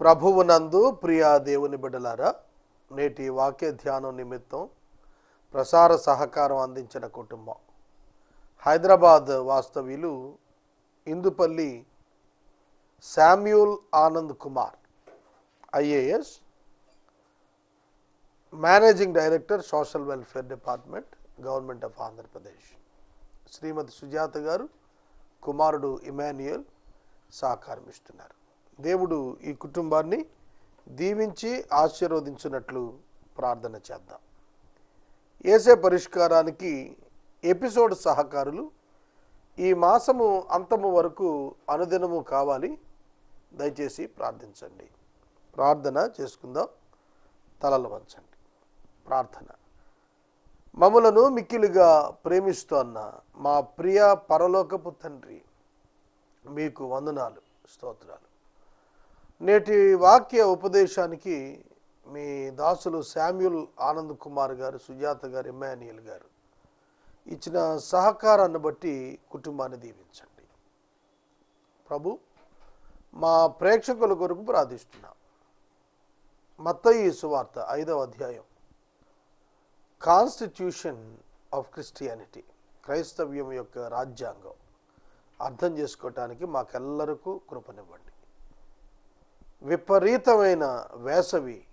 ప్రభువునందు ప్రియా దేవుని బిడ్డలారా నేటి వాక్య ధ్యానం నిమిత్తం ప్రసార సహకారం అందించిన కుటుంబం. హైదరాబాద్ వాస్తవ్యులు Indupalli Samuel Anand Kumar IAS managing director social welfare department government of Andhra Pradesh. Srimati Sujatha గారు కుమారుడు ఇమాన్యుయల్ సహకారం ఇస్తున్నారు. దేవుడు ఈ కుటుంబాన్ని దీవించి ఆశీర్వదించినట్లు ప్రార్థన చేద్దాం. ఏసే పరిష్కారానికి ఎపిసోడ్ సహకారులు ఈ మాసము అంతము వరకు అనుదినము కావాలి. దయచేసి ప్రార్థించండి. ప్రార్థన చేసుకుందాం. తలలు వంచండి. ప్రార్థన. మమ్మలను మిక్కిలుగా ప్రేమిస్తోన్న మా ప్రియ పరలోకపు తండ్రి మీకు వందనాలు స్తోత్రాలు. నేటి వాక్య ఉపదేశానికి మీ దాసులు శామ్యుల్ ఆనంద్ కుమార్ గారు సుజాత గారు ఎమ్మాన్యుయల్ గారు ఇచ్చిన సహకారాన్ని బట్టి కుటుంబాన్ని దీవించండి. ప్రభు మా ప్రేక్షకుల కొరకు ప్రార్థిస్తున్నాం. మత్తయి సువార్త ఐదవ అధ్యాయం. కాన్స్టిట్యూషన్ ఆఫ్ క్రిస్టియానిటీ క్రైస్తవ్యం యొక్క రాజ్యాంగం. అర్థం చేసుకోవటానికి మాకెల్లరకు కృపనివ్వండి. విపరీతమైన వేసవి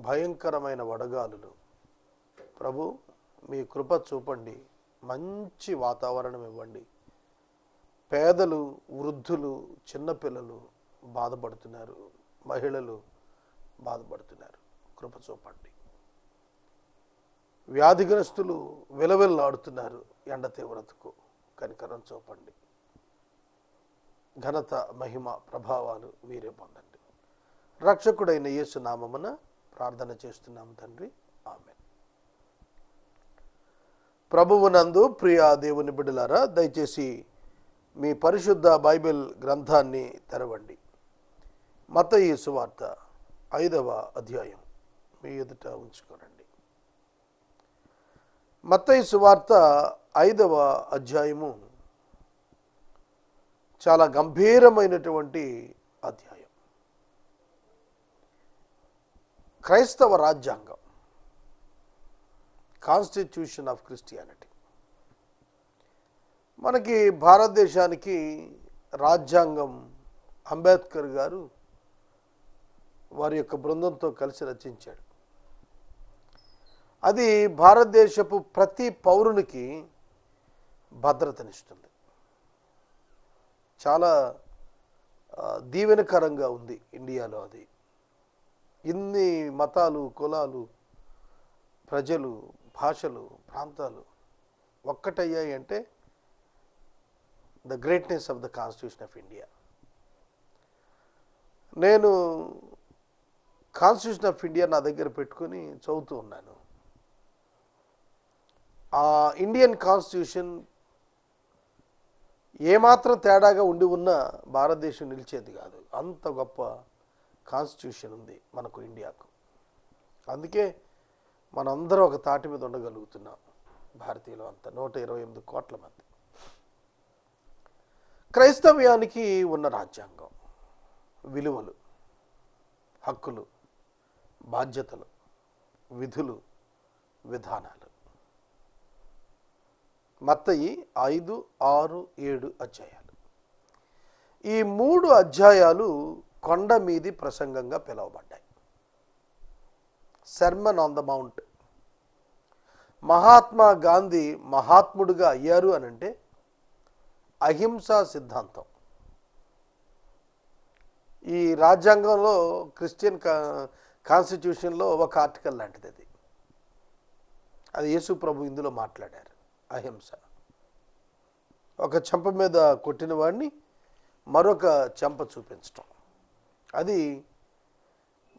భయంకరమైన వడగాలులు. ప్రభు మీ కృప చూపండి. మంచి వాతావరణం ఇవ్వండి. పేదలు వృద్ధులు చిన్నపిల్లలు బాధపడుతున్నారు. మహిళలు బాధపడుతున్నారు. కృప చూపండి. వ్యాధిగ్రస్తులు విలవిల్లాడుతున్నారు ఎండ తీవ్రతకు. కనికరం చూపండి. ఘనత మహిమ ప్రభావాలు మీరే పొందండి. రక్షకుడైన యేసు నామమున ప్రార్థన చేస్తున్నాం తండ్రి. ఆమె ప్రభువునందు ప్రియా దేవుని బిడ్డలారా దయచేసి మీ పరిశుద్ధ బైబిల్ గ్రంథాన్ని తెరవండి. మతయి సువార్త ఐదవ అధ్యాయం. మీ ఎదుట ఉంచుకోనండి. మత్తయి సువార్త ఐదవ అధ్యాయము చాలా గంభీరమైనటువంటి అధ్యాయం. క్రైస్తవ రాజ్యాంగం కాన్స్టిట్యూషన్ ఆఫ్ క్రిస్టియానిటీ మనకి భారతదేశానికి రాజ్యాంగం అంబేద్కర్ గారు వారి యొక్క బృందంతో కలిసి రచించాడు. అది భారతదేశపు ప్రతి పౌరునికి భద్రతనిస్తుంది. చాలా దీవెనకరంగా ఉంది ఇండియాలో అది. ఇన్ని మతాలు కులాలు ప్రజలు భాషలు ప్రాంతాలు ఒక్కటయ్యాయి అంటే the greatness of the constitution of India. నేను కాన్స్టిట్యూషన్ ఆఫ్ ఇండియా నా దగ్గర పెట్టుకొని చదువుతూ ఉన్నాను. ఆ ఇండియన్ కాన్స్టిట్యూషన్ ఏమాత్రం తేడాగా ఉండి ఉన్న భారతదేశం నిలిచేది కాదు. అంత గొప్ప కాన్స్టిట్యూషన్ ఉంది మనకు ఇండియాకు. అందుకే మనందరం ఒక తాటి మీద ఉండగలుగుతున్నాం భారతీయులు అంతా నూట ఇరవై ఎనిమిది కోట్ల మంది. క్రైస్తవ్యానికి ఉన్న రాజ్యాంగం విలువలు హక్కులు బాధ్యతలు విధులు విధానాలు. మత్తయి ఐదు ఆరు ఏడు అధ్యాయాలు. ఈ మూడు అధ్యాయాలు కొండ మీది ప్రసంగంగా పిలువబడ్డాయి. Sermon on the mount Mahatma Gandhi మహాత్ముడుగా అయ్యారు అని అంటే అహింసా సిద్ధాంతం. ఈ రాజ్యాంగంలో క్రిస్టియన్ కా కాన్స్టిట్యూషన్లో ఒక ఆర్టికల్ లాంటిది అది. అది యేసు ప్రభు ఇందులో మాట్లాడారు. అహింస. ఒక చెంప మీద కొట్టిన వాడిని మరొక చెంప చూపించటం. అది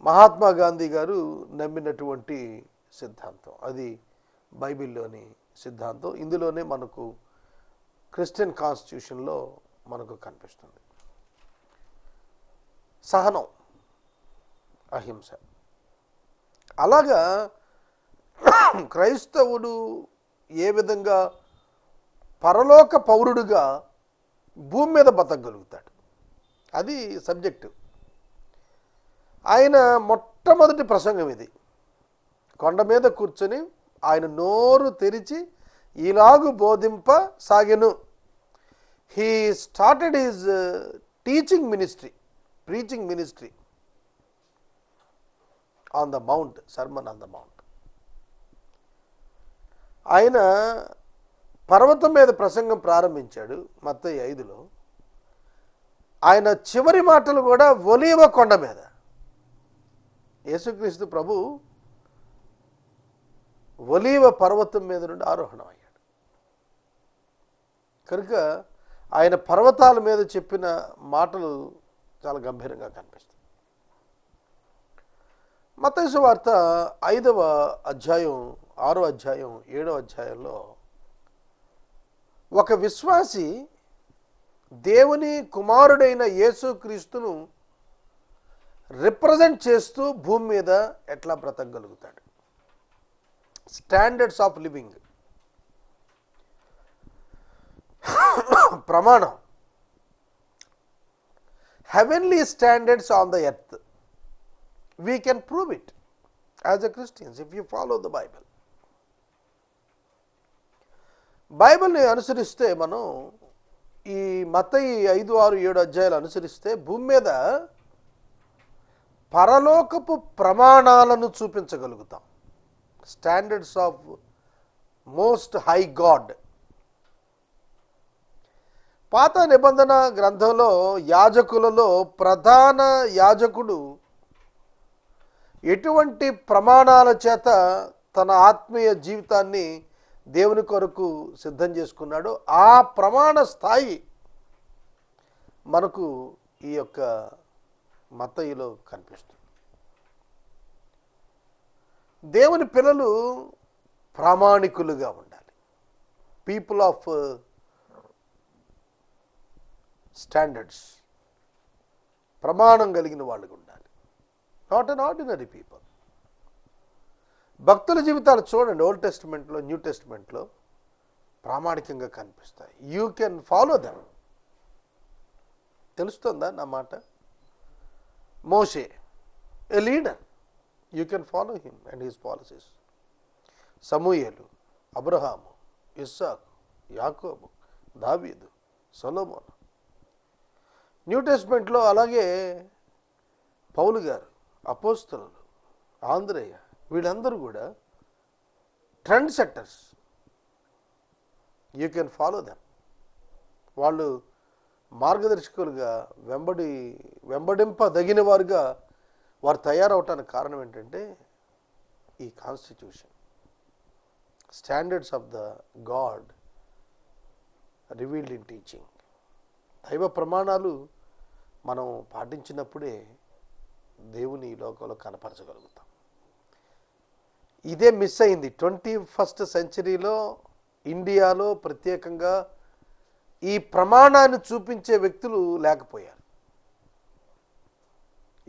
మహాత్మా గాంధీ గారు నమ్మినటువంటి సిద్ధాంతం. అది బైబిల్లోని సిద్ధాంతం. ఇందులోనే మనకు క్రిస్టియన్ కాన్స్టిట్యూషన్లో మనకు కనిపిస్తుంది. సహనం అహింస. అలాగా క్రైస్తవుడు ఏ విధంగా పరలోక పౌరుడుగా భూమి మీద బతకగలుగుతాడు? అది సబ్జెక్టు. ఆయన మొట్టమొదటి ప్రసంగం ఇది. కొండ మీద కూర్చొని ఆయన నోరు తెరిచి ఇలాగు బోధింప సాగెను he started is teaching ministry preaching ministry on the mount sermon on the mount ఆయన పర్వతం మీద ప్రసంగం ప్రారంభించాడు మత్తయి ఐదులో. ఆయన చివరి మాటలు కూడా ఒలీవ కొండ మీద. యేసుక్రీస్తు ప్రభు ఒలీవ పర్వతం మీద నుండి ఆరోహణం అయ్యాడు. కనుక ఆయన పర్వతాల మీద చెప్పిన మాటలు చాలా గంభీరంగా కనిపిస్తాయి. మతైసు వార్త ఐదవ అధ్యాయం ఆరో అధ్యాయం ఏడో అధ్యాయంలో ఒక విశ్వాసి దేవుని కుమారుడైన యేసుక్రీస్తును రిప్రజెంట్ చేస్తూ భూమి మీద ఎట్లా బ్రతకగలుగుతాడు? Standards of living. ప్రమాణం. Heavenly standards on the earth. We can prove it as a Christians if you follow the Bible బైబిల్ని అనుసరిస్తే మనం ఈ మత ఈ ఐదు ఆరు ఏడు అధ్యాయాలు అనుసరిస్తే భూమి మీద పరలోకపు ప్రమాణాలను చూపించగలుగుతాం. Standards of most high God పాత నిబంధన గ్రంథంలో యాజకులలో ప్రధాన యాజకుడు ఎటువంటి ప్రమాణాల చేత తన ఆత్మీయ జీవితాన్ని దేవుని కొరకు సిద్ధం చేసుకున్నాడో ఆ ప్రమాణ స్థాయి మనకు ఈ యొక్క మతయిలో కనిపిస్తుంది. దేవుని పిల్లలు ప్రామాణికులుగా ఉండాలి. పీపుల్ ఆఫ్ స్టాండర్డ్స్ ప్రమాణం కలిగిన వాళ్ళుగా ఉండాలి. నాట్ అన్ ఆర్డినరీ పీపుల్ భక్తుల జీవితాలు చూడండి ఓల్డ్ టెస్ట్మెంట్లో న్యూ టెస్ట్మెంట్లో ప్రామాణికంగా కనిపిస్తాయి. యూ కెన్ ఫాలో దెమ్ తెలుస్తుందా నా మాట? మోషే a leader you can follow him and his policies సమూయేలు అబ్రహాము ఇస్సాకు యాకోబు దావీదు సొలోమోన్. న్యూ టెస్ట్మెంట్లో అలాగే పౌలు గారు అపోస్తులు ఆంధ్రయ్య వీళ్ళందరూ కూడా trend setters you can follow them వాళ్ళు మార్గదర్శకులుగా వెంబడి వెంబడింపదగిన వారుగా వారు తయారవటానికి కారణం ఏంటంటే ఈ constitution. Standards of the God revealed in teaching. దైవ ప్రమాణాలు మనం పాటించినప్పుడే దేవుని ఈ లోకంలో కనపరచగలుగుతాం. ఇదే మిస్ అయింది. ట్వంటీ ఫస్ట్ సెంచరీలో ఇండియాలో ప్రత్యేకంగా ఈ ప్రమాణాన్ని చూపించే వ్యక్తులు లేకపోయారు.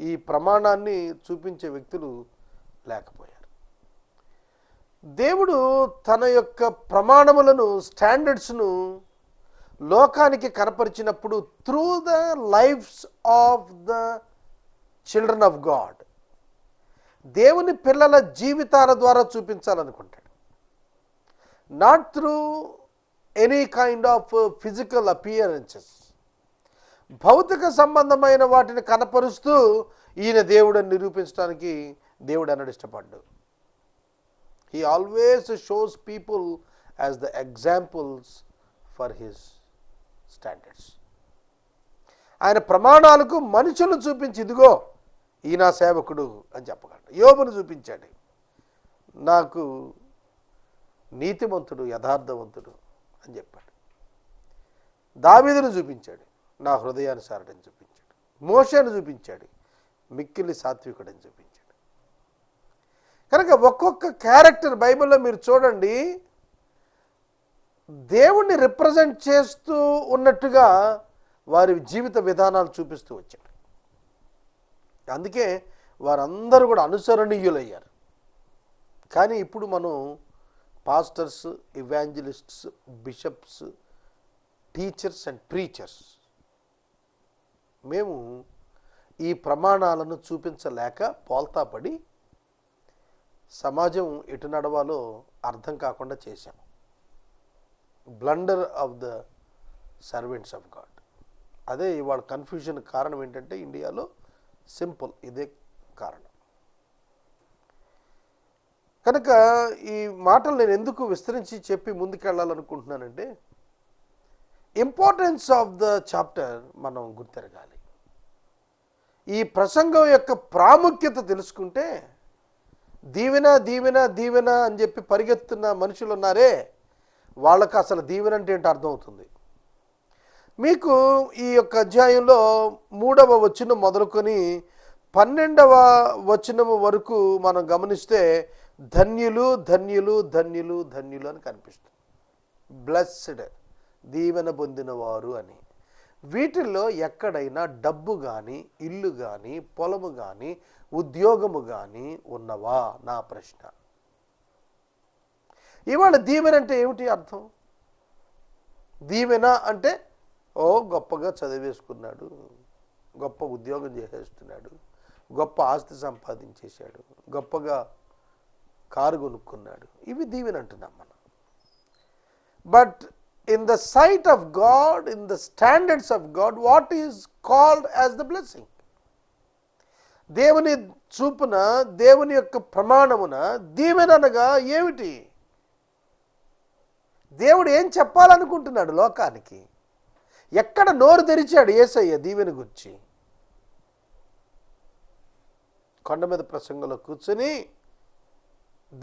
ఈ ప్రమాణాన్ని చూపించే వ్యక్తులు లేకపోయారు. దేవుడు తన యొక్క ప్రమాణములను స్టాండర్డ్స్ను లోకానికి కనపరిచినప్పుడు through the lifes of the children of God దేవుని పిల్లల జీవితాల ద్వారా చూపించాలనుకుంటాడు. Not through any kind of physical appearances భౌతిక సంబంధమైన వాటిని కనపరుస్తూ ఈయన దేవుడని నిరూపించడానికి దేవుడు అన్నాడు ఇష్టపడ్డు he always shows people as the examples for his standards ఆయన ప్రమాణాలకు మనుషులు చూపించి ఇదిగో ఈయన సేవకుడు అని చెప్పగలడు యోబును చూపించాడు. నాకు నీతిమంతుడు యథార్థవంతుడు అని చెప్పాడు. దావీదును చూపించాడు. నా హృదయానుసారుడని చూపించాడు. మోషను చూపించాడు. మిక్కిలి సాత్వికుడని చూపించాడు. కనుక ఒక్కొక్క క్యారెక్టర్ బైబిల్లో మీరు చూడండి దేవుణ్ణి రిప్రజెంట్ చేస్తూ ఉన్నట్టుగా వారి జీవిత విధానాలు చూపిస్తూ వచ్చాడు అందుకే వారందరూ కూడా అనుసరణీయులయ్యారు. కానీ ఇప్పుడు మనం pastors evangelists bishops teachers and preachers మేము ఈ ప్రమాణాలను చూపించలేక పోల్తాపడి సమాజం ఎటు నడవాలో అర్థం కాకుండా చేశాం. Blunder of the servants of God. అదే ఇవాళ కన్ఫ్యూజన్ కారణం ఏంటంటే ఇండియాలో సింపుల్ ఇదే కారణం. కనుక ఈ మాటలు నేను ఎందుకు విస్తరించి చెప్పి ముందుకెళ్ళాలనుకుంటున్నానంటే ఇంపార్టెన్స్ ఆఫ్ ద చాప్టర్ మనం గుర్తెరగాలి. ఈ ప్రసంగం యొక్క ప్రాముఖ్యత తెలుసుకుంటే దీవెన దీవెన దీవెన అని చెప్పి పరిగెత్తున్న మనుషులు ఉన్నారే వాళ్ళకి అసలు దీవెన అంటే ఏంటో అర్థమవుతుంది. మీకు ఈ యొక్క అధ్యాయంలో మూడవ వచనం మొదలుకొని పన్నెండవ వచనము వరకు మనం గమనిస్తే ధన్యులు ధన్యులు ధన్యులు ధన్యులు అని కనిపిస్తుంది. బ్లెస్డ్ దీవెన పొందినవారు అని. వీటిల్లో ఎక్కడైనా డబ్బు కానీ ఇల్లు కానీ పొలము కానీ ఉద్యోగము కానీ ఉన్నవా? నా ప్రశ్న. ఇవాళ దీవెన అంటే ఏమిటి అర్థం? దీవెన అంటే ఓ గొప్పగా చదివేసుకున్నాడు గొప్ప ఉద్యోగం చేసేస్తున్నాడు గొప్ప ఆస్తి సంపాదించేశాడు గొప్పగా కారు కొనుక్కున్నాడు. ఇవి దీవెన అంటున్నాం మనం. But in the sight of God in the standards of God what is called as the blessing దేవుని చూపున దేవుని యొక్క ప్రమాణమున దీవెననగా ఏమిటి? దేవుడు ఏం చెప్పాలనుకుంటున్నాడు లోకానికి? ఎక్కడ నోరు తెరిచాడు ఏసయ్య దీవెని గురించి? కొండ మీద ప్రసంగంలో కూర్చుని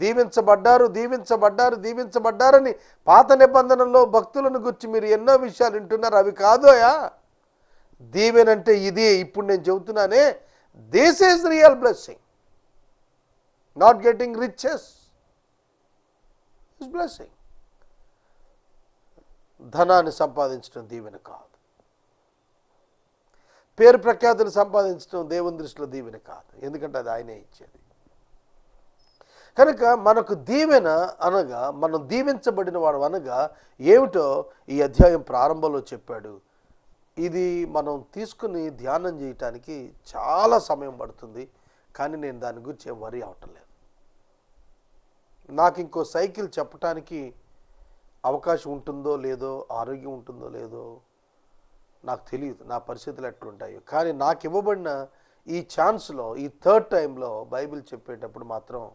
దీవించబడ్డారు దీవించబడ్డారు దీవించబడ్డారని పాత నిబంధనలో భక్తులను గురించి మీరు ఎన్నో విషయాలు వింటున్నారు. అవి కాదోయా దీవెనంటే ఇది ఇప్పుడు నేను చెబుతున్నానే this is real blessing not getting riches is blessing ధనాన్ని సంపాదించడం దీవెన కాదు. పేరు ప్రఖ్యాతిని సంపాదించడం దేవుని దృష్టిలో దీవెన కాదు. ఎందుకంటే అది ఆయనే ఇచ్చేది. కనుక మనకు దీవెన అనగా మనం దీవించబడిన వాడు అనగా ఏమిటో ఈ అధ్యాయం ప్రారంభంలో చెప్పాడు. ఇది మనం తీసుకుని ధ్యానం చేయటానికి చాలా సమయం పడుతుంది. కానీ నేను దాని గురించి వరి అవటం లేదు. నాకు ఇంకో సైకిల్ చెప్పటానికి అవకాశం ఉంటుందో లేదో ఆరోగ్యం ఉంటుందో లేదో నాకు తెలియదు. నా పరిస్థితులు ఎట్లుంటాయో. కానీ నాకు ఇవ్వబడిన ఈ ఛాన్స్లో ఈ థర్డ్ టైంలో బైబిల్ చెప్పేటప్పుడు మాత్రం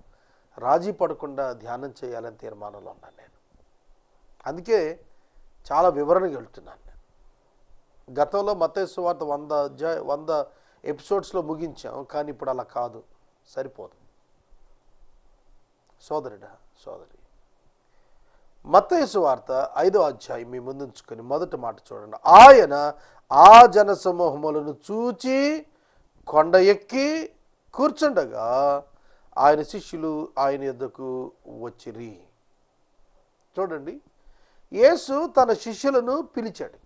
రాజీ పడకుండా ధ్యానం చేయాలని తీర్మానంలో ఉన్నాను నేను. అందుకే చాలా వివరణగా వెళ్తున్నాను నేను. గతంలో మతేశ్వ వార్త వంద అధ్యాయ వంద ఎపిసోడ్స్లో ముగించాం కానీ ఇప్పుడు అలా కాదు. సరిపోదు. సోదరుడా సోదరి మత్తయసు వార్త ఐదో అధ్యాయం మీ ముందుంచుకొని మొదటి మాట చూడండి. ఆయన ఆ జన సమూహములను చూచి కొండ ఎక్కి కూర్చుండగా ఆయన శిష్యులు ఆయన ఎద్దకు వచ్చిరి. చూడండి యేసు తన శిష్యులను పిలిచాడు.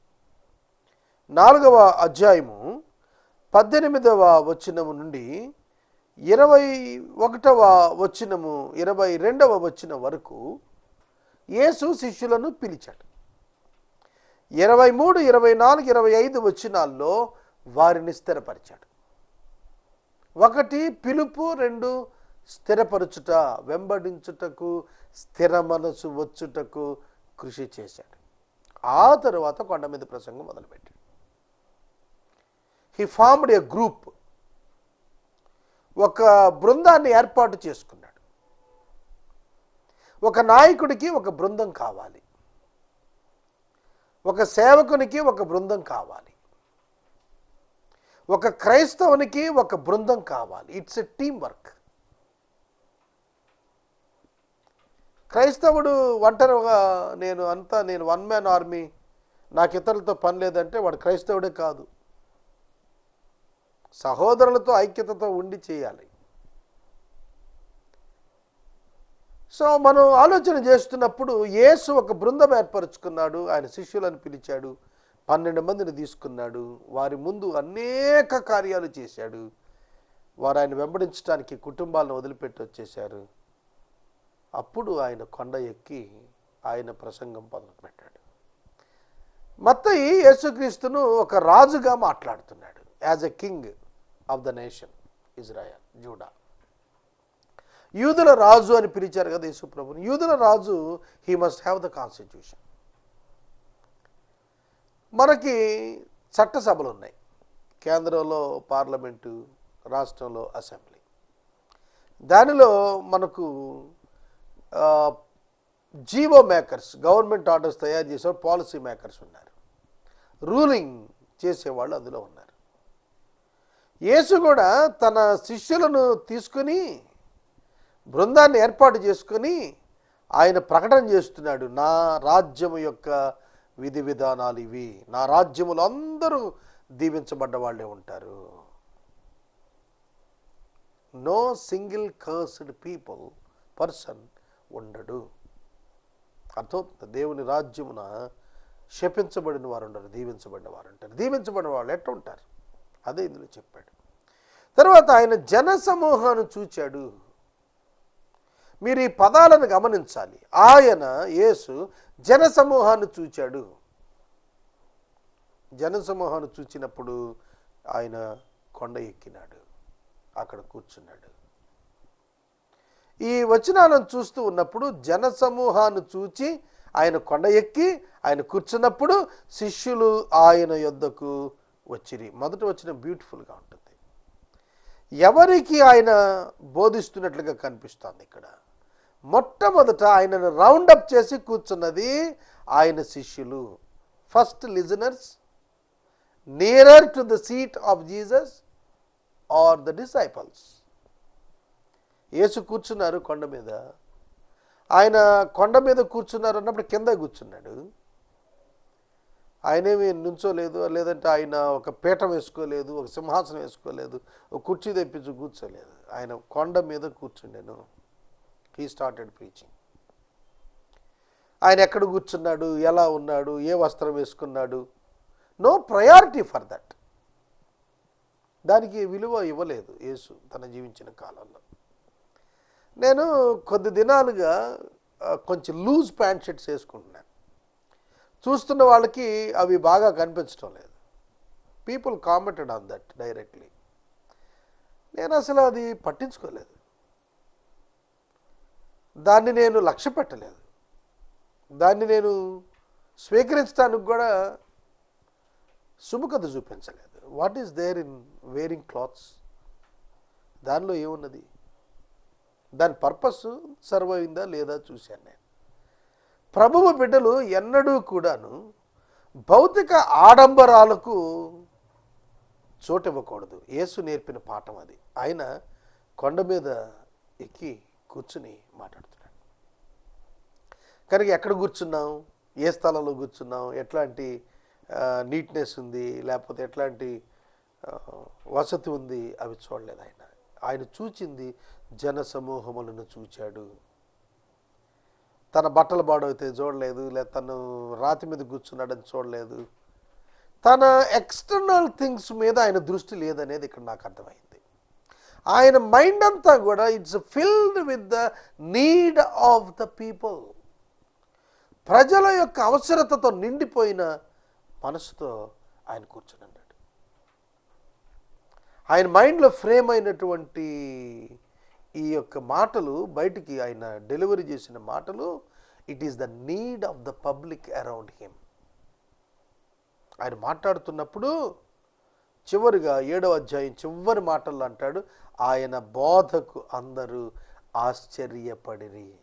నాలుగవ అధ్యాయము పద్దెనిమిదవ వచనము నుండి ఇరవై ఒకటవ వచనము ఇరవై రెండవ వచనం వరకు యేసు శిష్యులను పిలిచాడు. ఇరవై మూడు ఇరవై నాలుగు ఇరవై ఐదు వచ్చినాల్లో వారిని స్థిరపరిచాడు. ఒకటి పిలుపు రెండు స్థిరపరచుట వెంబడించుటకు స్థిర మనసు వచ్చుటకు కృషి చేశాడు. ఆ తరువాత కొండ మీద ప్రసంగం మొదలుపెట్టాడు. హీ ఫార్మ్డ్ ఏ గ్రూప్ ఒక బృందాన్ని ఏర్పాటు చేసుకున్నాడు. ఒక నాయకుడికి ఒక బృందం కావాలి. ఒక సేవకునికి ఒక బృందం కావాలి. ఒక క్రైస్తవునికి ఒక బృందం కావాలి. ఇట్స్ ఎ టీం వర్క్ క్రైస్తవుడు ఒంటరిగా నేను అంతా నేను వన్ మ్యాన్ ఆర్మీ నాకు ఇతరులతో పని లేదంటే వాడు క్రైస్తవుడే కాదు. సహోదరులతో ఐక్యతతో ఉండి చేయాలి. సో మనం ఆలోచన చేస్తున్నప్పుడు యేసు ఒక బృందం ఏర్పరచుకున్నాడు. ఆయన శిష్యులను పిలిచాడు. పన్నెండు మందిని తీసుకున్నాడు. వారి ముందు అనేక కార్యాలు చేశాడు. వారు ఆయన వెంబడించడానికి కుటుంబాలను వదిలిపెట్టి వచ్చేశారు. అప్పుడు ఆయన కొండ ఎక్కి ఆయన ప్రసంగం మొదలుపెట్టాడు. మత్తయి యేసుక్రీస్తును ఒక రాజుగా మాట్లాడుతున్నాడు. As a king of the nation Israel Judah. యూదుల రాజు అని పిలిచారు కదా యేసు ప్రభుని యూదుల రాజు he must have the constitution మనకి చట్టసభలు ఉన్నాయి. కేంద్రంలో పార్లమెంటు రాష్ట్రంలో అసెంబ్లీ. దానిలో మనకు జీవో మేకర్స్ గవర్నమెంట్ ఆర్డర్స్ తయారు చేసే పాలసీ మేకర్స్ ఉన్నారు. రూలింగ్ చేసేవాళ్ళు అందులో ఉన్నారు. యేసు కూడా తన శిష్యులను తీసుకుని బృందాన్ని ఏర్పాటు చేసుకొని ఆయన ప్రకటన చేస్తున్నాడు నా రాజ్యము యొక్క విధి విధానాలు ఇవి. నా రాజ్యములు అందరూ దీవించబడ్డ వాళ్ళే ఉంటారు. No single cursed people person ఉండడు. అర్థమవుతుంది? దేవుని రాజ్యమున శపించబడిన వారు ఉండరు దీవించబడిన వారు ఉంటారు. దీవించబడిన వాళ్ళు ఎట్లా ఉంటారు? అదే ఇందులో చెప్పాడు. తర్వాత ఆయన జన సమూహాన్ని చూచాడు. మీరు ఈ పదాలను గమనించాలి. ఆయన యేసు జన సమూహాన్ని చూచాడు. జన సమూహాన్ని చూచినప్పుడు ఆయన కొండ ఎక్కినాడు. అక్కడ కూర్చున్నాడు. ఈ వచనాలను చూస్తూ ఉన్నప్పుడు జన సమూహాన్ని చూచి ఆయన కొండ ఎక్కి ఆయన కూర్చున్నప్పుడు శిష్యులు ఆయన యొద్దకు వచ్చిరి. మొదట వచ్చిన బ్యూటిఫుల్గా ఉంటుంది. ఎవరికి ఆయన బోధిస్తున్నట్లుగా కనిపిస్తుంది ఇక్కడ? మొట్టమొదట ఆయనను రౌండప్ చేసి కూర్చున్నది ఆయన శిష్యులు. First listeners nearer to the seat of Jesus are the disciples యేసు కూర్చున్నారు కొండ మీద. ఆయన కొండ మీద కూర్చున్నారు అన్నప్పుడు కింద కూర్చున్నాడు. ఆయనేమి నుంచోలేదు లేదంటే ఆయన ఒక పీఠం వేసుకోలేదు ఒక సింహాసనం వేసుకోలేదు ఒక కుర్చీ తెప్పించి కూర్చోలేదు. ఆయన కొండ మీద కూర్చుండెను. హీ స్టార్టెడ్ ప్రీచింగ్ ఆయన ఎక్కడ కూర్చున్నాడు? ఎలా ఉన్నాడు? ఏ వస్త్రం వేసుకున్నాడు? నో ప్రయారిటీ ఫర్ దట్ దానికి విలువ ఇవ్వలేదు యేసు తన జీవించిన కాలంలో. నేను కొద్ది దినాలుగా కొంచెం లూజ్ ప్యాంట్ షర్ట్స్ వేసుకుంటున్నాను. చూస్తున్న వాళ్ళకి అవి బాగా కనిపించడం లేదు. People commented on that directly నేను అసలు అది పట్టించుకోలేదు. దాన్ని నేను లక్ష్య పెట్టలేదు. దాన్ని నేను స్వీకరించడానికి కూడా సుముఖత చూపించలేదు. What is there in wearing clothes దానిలో ఏమున్నది? దాని పర్పస్ సర్వ్ అయిందా లేదా చూశాను నేను. ప్రభువు బిడ్డలు ఎన్నడూ కూడాను భౌతిక ఆడంబరాలకు చోటివ్వకూడదు. యేసు నేర్పిన పాఠం అది. ఆయన కొండ మీద ఎక్కి కూర్చుని మాట్లాడుతున్నాడు. కనుక ఎక్కడ కూర్చున్నాం? ఏ స్థలంలో కూర్చున్నాం? ఎట్లాంటి నీట్నెస్ ఉంది? లేకపోతే ఎట్లాంటి వసతి ఉంది? అవి చూడలేదు ఆయన. ఆయన చూచింది జన సమూహములను చూచాడు. తన బట్టలు బాడైతే చూడలేదు లేదా తను రాతి మీద కూర్చున్నాడని చూడలేదు. తన ఎక్స్టర్నల్ థింగ్స్ మీద ఆయన దృష్టి లేదనేది ఇక్కడ నాకు అర్థమైంది. ఆయన మైండ్ అంతా కూడా it's filled with the need of the people. ప్రజల యొక్క అవసరతతో నిండిపోయిన మనసుతో ఆయన కూర్చుని అన్నాడు ఆయన మైండ్లో ఫ్రేమ్ అయినటువంటి ఈ యొక్క మాటలు బయటికి ఆయన డెలివరీ చేసిన మాటలు it is the need of the public around him ఆయన మాట్లాడుతున్నప్పుడు చివరిగా ఏడవ అధ్యాయం చివరి మాటల్లో అంటాడు ఆయన బోధకు అందరూ ఆశ్చర్యపడిరి.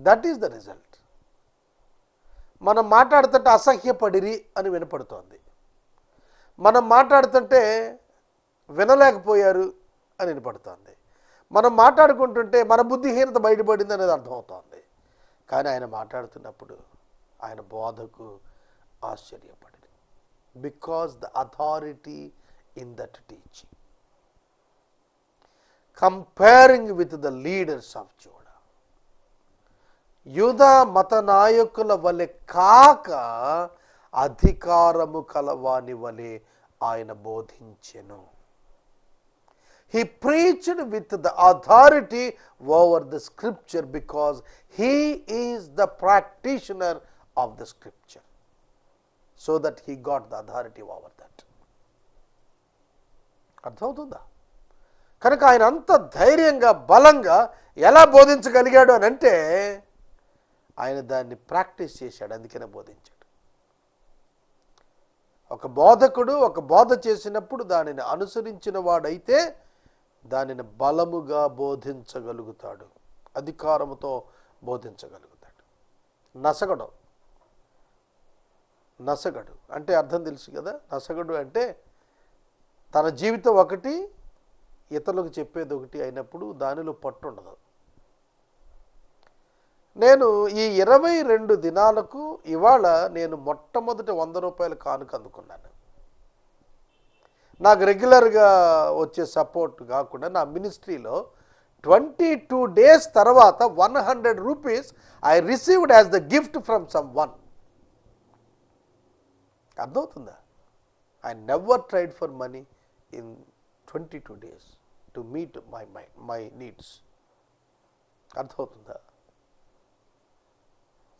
దట్ ఈస్ ద రిజల్ట్ మనం మాట్లాడుతుంటే అసహ్యపడిరి అని వినపడుతోంది. మనం మాట్లాడుతుంటే వినలేకపోయారు అని వినపడుతోంది. మనం మాట్లాడుకుంటుంటే మన బుద్ధిహీనత బయటపడింది అనేది అర్థమవుతోంది. కానీ ఆయన మాట్లాడుతున్నప్పుడు ఆయన బోధకు ఆశ్చర్యపడి because the authority in that teaching comparing with the leaders of జోడా యూదా మత నాయకుల వలె కాక అధికారము కలవాని వలె ఆయన బోధించెను he preached with the authority over the scripture because he is the practitioner of the scripture so that he got the authority over that అర్థమవుతుందా? కనుక ఆయన అంత ధైర్యంగా బలంగా ఎలా బోధించగలిగాడు అని అంటే ఆయన దాన్ని ప్రాక్టీస్ చేశాడు అందుకనే బోధించాడు. ఒక బోధకుడు ఒక బోధ చేసినప్పుడు దానిని అనుసరించిన వాడైతే దానిని బలముగా బోధించగలుగుతాడు అధికారముతో బోధించగలుగుతాడు. నసగడం. నసగడు. అంటే అర్థం తెలుసు కదా నసగడు అంటే తన జీవితం ఒకటి ఇతరులకు చెప్పేది ఒకటి అయినప్పుడు దానిలో పట్టు ఉండదు. నేను ఈ ఇరవై రెండు దినాలకు ఇవాళ నేను మొట్టమొదటి వంద రూపాయల కానుక అందుకున్నాను. నాకు రెగ్యులర్గా వచ్చే సపోర్ట్ కాకుండా నా మినిస్ట్రీలో ట్వంటీ టూ డేస్ తర్వాత one hundred rupees I received as the gift from someone. అర్థమవుతుందా? I never tried for money in twenty two days to meet my my my needs అర్థమవుతుందా?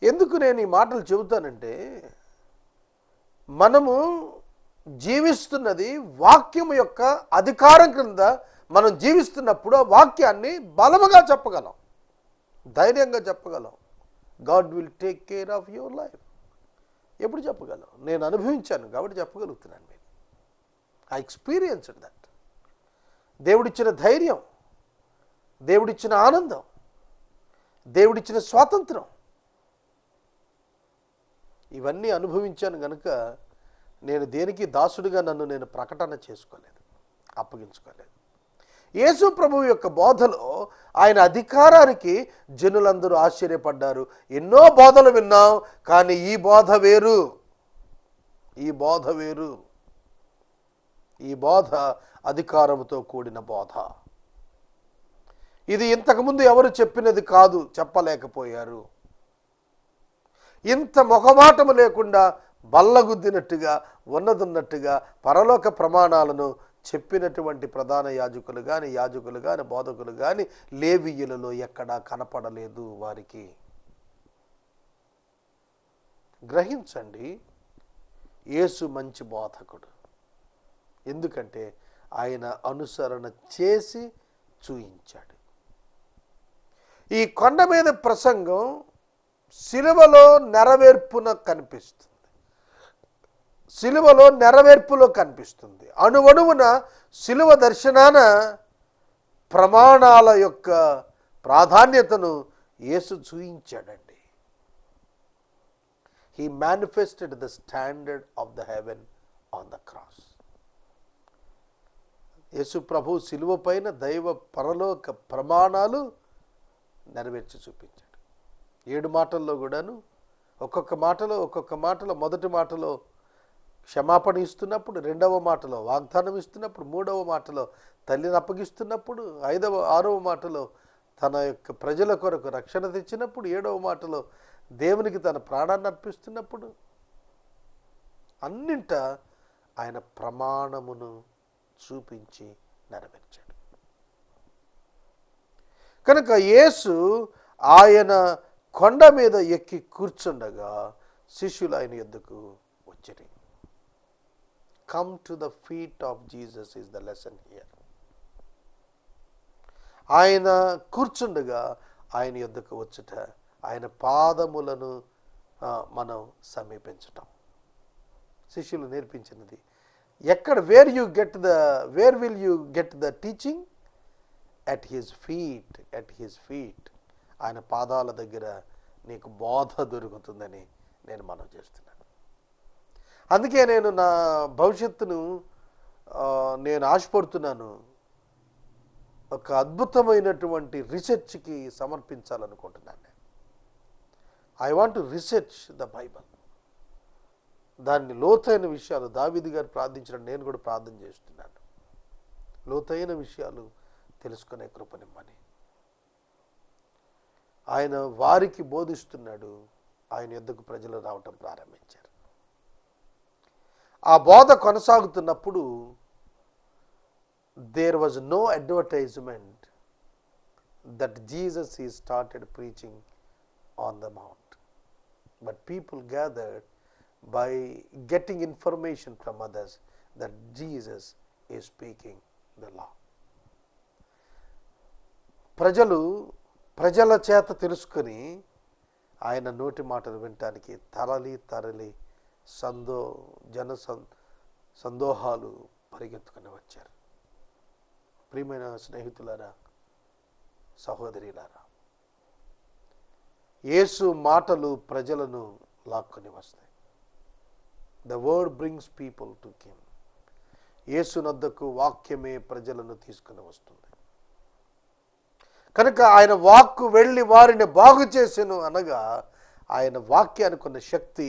ఎందుకు నేను ఈ మాటలు చెబుతానంటే మనము జీవిస్తున్నది వాక్యం యొక్క అధికారం క్రింద మనం జీవిస్తున్నప్పుడు ఆ వాక్యాన్ని బలముగా చెప్పగలం ధైర్యంగా చెప్పగలం. God will take care of your life ఎప్పుడు చెప్పగలను నేను అనుభవించాను కాబట్టి చెప్పగలుగుతున్నాను నేను ఐ ఎక్స్పీరియన్స్డ్ దట్ దేవుడిచ్చిన ధైర్యం దేవుడిచ్చిన ఆనందం దేవుడిచ్చిన స్వాతంత్రం. ఇవన్నీ అనుభవించాను గనుక నేను దేనికి దాసుడిగా నన్ను నేను ప్రకటన చేసుకోలేదు అప్పగించుకోలేదు. యేసు ప్రభువు యొక్క బోధలో ఆయన అధికారానికి జనులందరూ ఆశ్చర్యపడ్డారు. ఎన్నో బోధలు విన్నాం కానీ ఈ బోధ వేరు. ఈ బోధ వేరు. ఈ బోధ అధికారముతో కూడిన బోధ. ఇది ఇంతకుముందు ఎవరు చెప్పినది కాదు చెప్పలేకపోయారు. ఇంత మొహమాటము లేకుండా బల్లగుద్దినట్టుగా ఉన్నదున్నట్టుగా పరలోక ప్రమాణాలను చెప్పినటువంటి ప్రధాన యాజకులు కానీ యాజకులు కానీ బోధకులు కానీ లేవీయులలో ఎక్కడా కనపడలేదు వారికి. గ్రహించండి యేసు మంచి బోధకుడు. ఎందుకంటే ఆయన అనుసరణ చేసి చూయించాడు. ఈ కొండ మీద ప్రసంగం సిలువలో నెరవేర్పున కనిపిస్తుంది. సిలువలో నెరవేర్పులో కనిపిస్తుంది. అణువణువున సిలువ దర్శనాన ప్రమాణాల యొక్క ప్రాధాన్యతను యేసు చూయించాడండి. He manifested the standard of the heaven on the cross యేసు ప్రభు సిలువ పైన దైవ పరలోక ప్రమాణాలు నెరవేర్చి చూపించాడు. ఏడు మాటల్లో కూడాను ఒక్కొక్క మాటలో ఒక్కొక్క మాటలో మొదటి మాటలో క్షమాపణ ఇస్తున్నప్పుడు రెండవ మాటలో వాగ్దానం ఇస్తున్నప్పుడు మూడవ మాటలో తల్లిని అప్పగిస్తున్నప్పుడు ఐదవ ఆరవ మాటలో తన యొక్క ప్రజల కొరకు రక్షణ తెచ్చినప్పుడు ఏడవ మాటలో దేవునికి తన ప్రాణాన్ని అర్పిస్తున్నప్పుడు అన్నింట ఆయన ప్రమాణమును చూపించి నెరవేర్చాడు. కనుక యేసు ఆయన కొండ మీద ఎక్కి కూర్చుండగా శిష్యులు ఆయన ఎద్దుకు వచ్చినాయి come to the feet of Jesus is the lesson here. ఆయన కూర్చుండగా ఆయన యొద్దకు వచ్చుట ఆయన పాదములను మనం సమీపించటం. శిష్యులు నేర్పించినది. ఎక్కడ where you get the where will you get the teaching at his feet at his feet ఆయన పాదాల దగ్గర నీకు బోధ దొరుకుతుందని నేను మనం చేస్తున్నాను. అందుకే నేను నా భవిష్యత్తును నేను ఆశపడుతున్నాను. ఒక అద్భుతమైనటువంటి రీసెర్చ్కి సమర్పించాలనుకుంటున్నాను నేను. I want to research the Bible దాన్ని లోతైన విషయాలు దావిది గారు ప్రార్థించడం నేను కూడా ప్రార్థన చేస్తున్నాను. లోతైన విషయాలు తెలుసుకునే కృపనిమ్మని ఆయన వారికి బోధిస్తున్నాడు ఆయన ఎద్దుకు ప్రజలు రావటం ప్రారంభించారు. ఆ బోధ కొనసాగుతున్నప్పుడు there was no advertisement that Jesus he started preaching on the mount but people gathered by getting information from others that Jesus he speaking the law ప్రజలు ప్రజల చేత తెలుసుకొని ఆయన నోటి మాటలు వినటానికి తరలి తరలి సందో జన సందోహాలు పరిగెత్తుకుని వచ్చారు. ప్రియమైన స్నేహితులారా సహోదరిలారా యేసు మాటలు ప్రజలను లాక్కొని వస్తాయి. The word brings people to him యేసునద్దకు వాక్యమే ప్రజలను తీసుకుని వస్తుంది. కనుక ఆయన వాక్కు వెళ్ళి వారిని బాగు చేసెను అనగా ఆయన వాక్యానికి ఉన్న శక్తి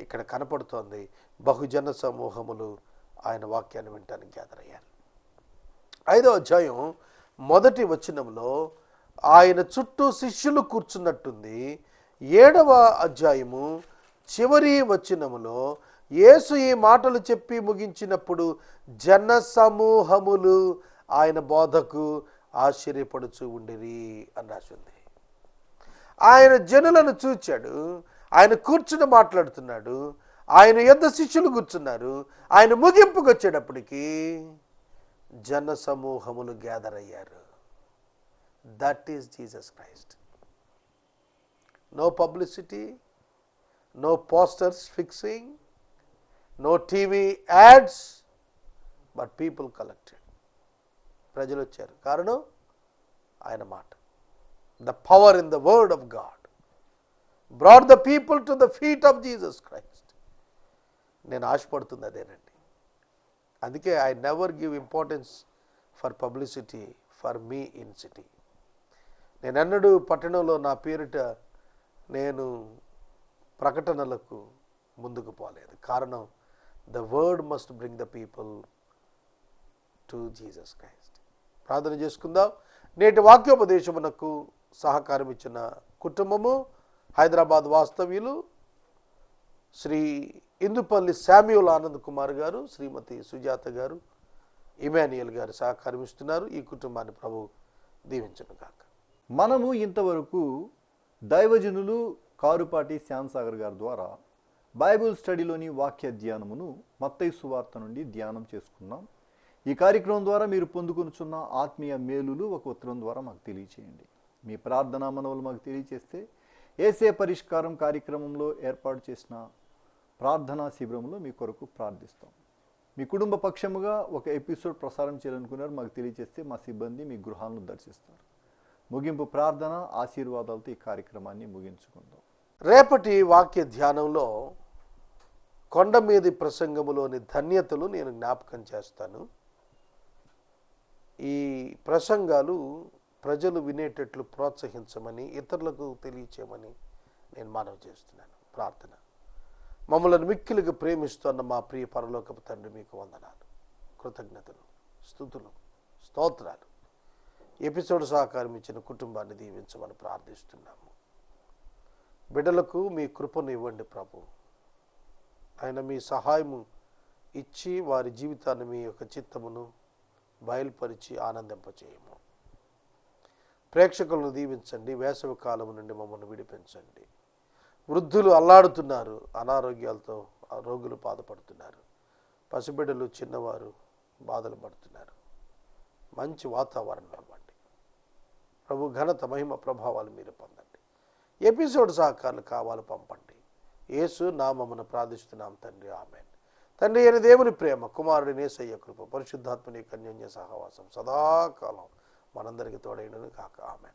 ఇక్కడ కనపడుతోంది. బహుజన సమూహములు ఆయన వాక్యాన్ని వినటానికి గ్యాదర్ అయ్యారు. ఐదో అధ్యాయం మొదటి వచనంలో ఆయన చుట్టూ శిష్యులు కూర్చున్నట్టుంది. ఏడవ అధ్యాయము చివరి వచనములో యేసు ఈ మాటలు చెప్పి ముగించినప్పుడు జన సమూహములు ఆయన బోధకు ఆశ్చర్యపడుచు ఉండిరి అని రాసింది ఆయన జనులను చూచాడు. ఆయన కూర్చుని మాట్లాడుతున్నాడు. ఆయన యొద్ద శిష్యులు కూర్చున్నారు. ఆయన ముగింపుకు వచ్చేటప్పటికి జన సమూహములు గ్యాదర్ అయ్యారు. That is Jesus Christ no publicity no posters fixing no TV ads but people collected ప్రజలు వచ్చారు కారణం ఆయన మాట. The power in the word of God brought the people to the feet of Jesus Christ నేను ఆశపడుతుంది అదేనండి అందుకే I never give importance for publicity for me in city నేను అన్నడు పట్టణంలో నా పేరిట నేను ప్రకటనలకు ముందుకు పోలేదు. కారణం the word must bring the people to Jesus Christ ప్రార్థన చేసుకుందాం. నేటి వాక్యోపదేశమునకు సహకారం ఇచ్చిన కుటుంబము హైదరాబాద్ వాస్తవ్యులు శ్రీ ఇందుపల్లి శామ్యుల్ ఆనంద్ కుమార్ గారు శ్రీమతి సుజాత గారు ఇమాన్యుయల్ గారు సహకారమిస్తున్నారు ఈ కుటుంబాన్ని ప్రభు దీవించను కాక మనము ఇంతవరకు దైవజనులు కారుపాటి శ్యాంసాగర్ గారి ద్వారా బైబిల్ స్టడీలోని వాక్య ధ్యానమును మత్తై సువార్త నుండి ధ్యానం చేసుకున్నాం. ఈ కార్యక్రమం ద్వారా మీరు పొందుకొనుచున్న ఆత్మీయ మేలులు ఒక ఉత్తరం ద్వారా మాకు తెలియచేయండి. మీ ప్రార్థనా మనవులు మాకు తెలియచేస్తే ఏసే పరిష్కారం కార్యక్రమంలో ఏర్పాటు చేసిన ప్రార్థనా శిబిరంలో మీ కొరకు ప్రార్థిస్తాం. మీ కుటుంబ పక్షముగా ఒక ఎపిసోడ్ ప్రసారం చేయాలనుకున్నారు మాకు తెలియజేస్తే మా సిబ్బంది మీ గృహాలను దర్శిస్తారు. ముగింపు ప్రార్థన ఆశీర్వాదాలతో ఈ కార్యక్రమాన్ని ముగించుకుందాం. రేపటి వాక్య ధ్యానంలో కొండ మీది ప్రసంగములోని ధన్యతలు నేను జ్ఞాపకం చేస్తాను. ఈ ప్రసంగాలు ప్రజలు వినేటట్లు ప్రోత్సహించమని ఇతరులకు తెలియచేయమని నేను మనవి చేస్తున్నాను. ప్రార్థన. మమ్మల్ని మిక్కిలుగా ప్రేమిస్తున్న మా ప్రియ పరలోకపు తండ్రి మీకు వందనాలు. కృతజ్ఞతలు స్థుతులు స్తోత్రాలు. ఎపిసోడ్ సహకారం ఇచ్చిన కుటుంబాన్ని దీవించమని ప్రార్థిస్తున్నాము. బిడ్డలకు మీ కృపను ఇవ్వండి ప్రభు. ఆయన మీ సహాయము ఇచ్చి వారి జీవితాన్ని మీ యొక్క చిత్తమును బయలుపరిచి ఆనందింపచేయము. ప్రేక్షకులను దీవించండి వేసవి కాలం నుండి మమ్మల్ని విడిపించండి. వృద్ధులు అల్లాడుతున్నారు అనారోగ్యాలతో రోగులు బాధపడుతున్నారు. పసిబిడ్డలు చిన్నవారు బాధలు పడుతున్నారు. మంచి వాతావరణం ఇవ్వండి ప్రభు ఘనత మహిమ ప్రభావాలు మీరు పొందండి. ఎపిసోడ్ సహకారాలు కావాలి పంపండి. యేసు నామమున ప్రార్థిస్తున్నాం తండ్రి ఆమె తండ్రి అయిన దేవుని ప్రేమ కుమారుడి నేసయ్య కృప పరిశుద్ధాత్మని కన్యోన్య సహవాసం సదాకాలం మనందరికీ తోడైనను కాక ఆమె